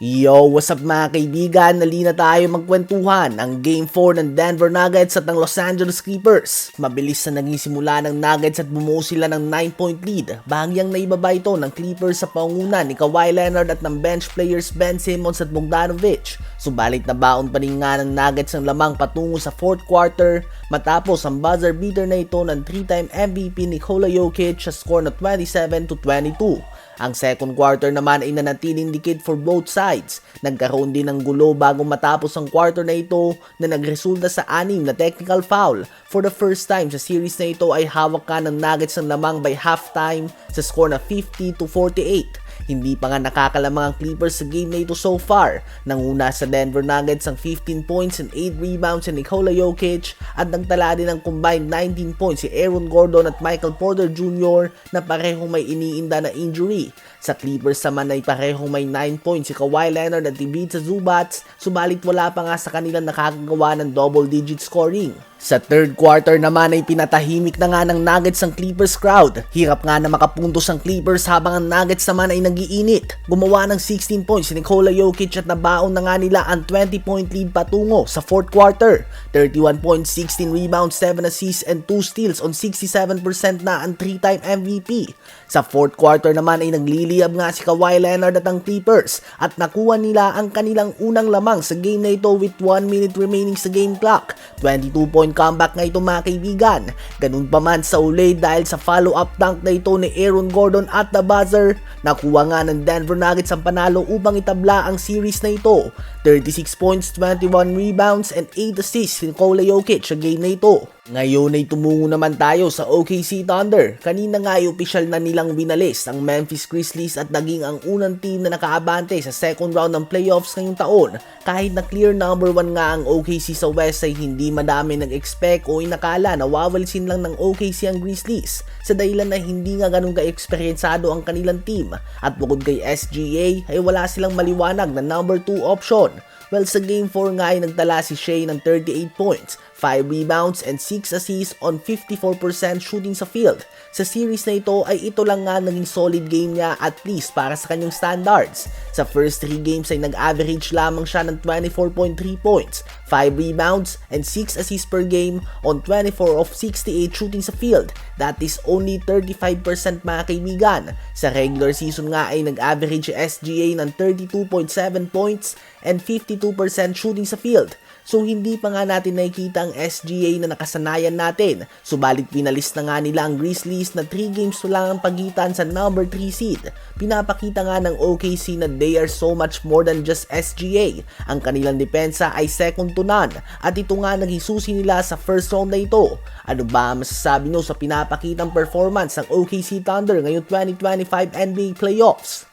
Yo, what's up mga kaibigan? Nali na tayo magkwentuhan ang Game 4 ng Denver Nuggets at ng Los Angeles Clippers. Mabilis na naging simula ng Nuggets at bumuo sila ng 9-point lead. Bahagyang naibaba ito ng Clippers sa pangunan ni Kawhi Leonard at ng bench players Ben Simmons at Bogdanovic. Subalit na baon pa rin nga ng Nuggets ang lamang patungo sa fourth quarter matapos ang buzzer beater na ito ng 3-time MVP Nikola Jokic sa score na 27 to 22. Ang second quarter naman ay nanatiling dikit for both sides. Nagkaroon din ng gulo bago matapos ang quarter na ito na nagresulta sa anim na technical foul. For the first time sa series na ito ay hawak ka ng Nuggets ng lamang by halftime sa score na 50 to 48. Hindi pa nga nakakalamang ang Clippers sa game na ito so far. Nanguna sa Denver Nuggets ang 15 points and 8 rebounds si Nikola Jokic at nagtala din ng combined 19 points si Aaron Gordon at Michael Porter Jr. na parehong may iniinda na injury. Sa Clippers naman ay parehong may 9 points si Kawhi Leonard at Ibiza Zubats, subalit wala pa nga sa kanilang nakakagawa ng double-digit scoring. Sa third quarter naman ay pinatahimik na nga ng Nuggets ang Clippers crowd. Hirap nga na makapuntos ang Clippers habang ang Nuggets naman ay nagiinit. Gumawa ng 16 points si Nikola Jokic at nabaon na nga nila ang 20 point lead patungo sa fourth quarter. 31 points, 16 rebounds, 7 assists and 2 steals on 67% na ang 3-time MVP. Sa fourth quarter naman ay nagliliyab nga si Kawhi Leonard at ang Clippers at nakuha nila ang kanilang unang lamang sa game na ito with 1 minute remaining sa game clock. 22 point comeback nga ito mga kaibigan. Ganun pa man sa uli dahil sa follow-up dunk na ito ni Aaron Gordon at the buzzer, nakuha nga ng Denver Nuggets ang panalo upang itabla ang series na ito. 36 points, 21 rebounds, and 8 assists si Nikola Jokic sa game na ito. Ngayon ay tumungo naman tayo sa OKC Thunder. Kanina nga ay opisyal na nilang winalis ang Memphis Grizzlies at naging ang unang team na nakaabante sa second round ng playoffs ngayong taon. Kahit na clear number 1 nga ang OKC sa West ay hindi madami nag-expect o inakala na wawalisin lang ng OKC ang Grizzlies sa dahilan na hindi nga ganun ka-eksperyensado ang kanilang team at bukod kay SGA ay wala silang maliwanag na number 2 option. Well, sa Game 4 nga ay nagtala si Shea ng 38 points, 5 rebounds, and 6 assists on 54% shooting sa field. Sa series na ito ay ito lang nga naging solid game niya at least para sa kanyang standards. Sa first 3 games ay nag-average lamang siya ng 24.3 points, 5 rebounds, and 6 assists per game on 24 of 68 shooting sa field. That is only 35% mga kaibigan. Sa regular season nga ay nag-average SGA ng 32.7 points and 52% shooting sa field. So hindi pa nga natin nakikita ang SGA na nakasanayan natin. Subalit pinalis na nga nila ang Grizzlies na 3 games lang ang pagitan sa number 3 seed. Pinapakita nga ng OKC na they are so much more than just SGA. Ang kanilang depensa ay second to none at ito nga naging susi nila sa first round na ito. Ano ba ang masasabi nyo sa pinapakitang performance ng OKC Thunder ngayong 2025 NBA Playoffs?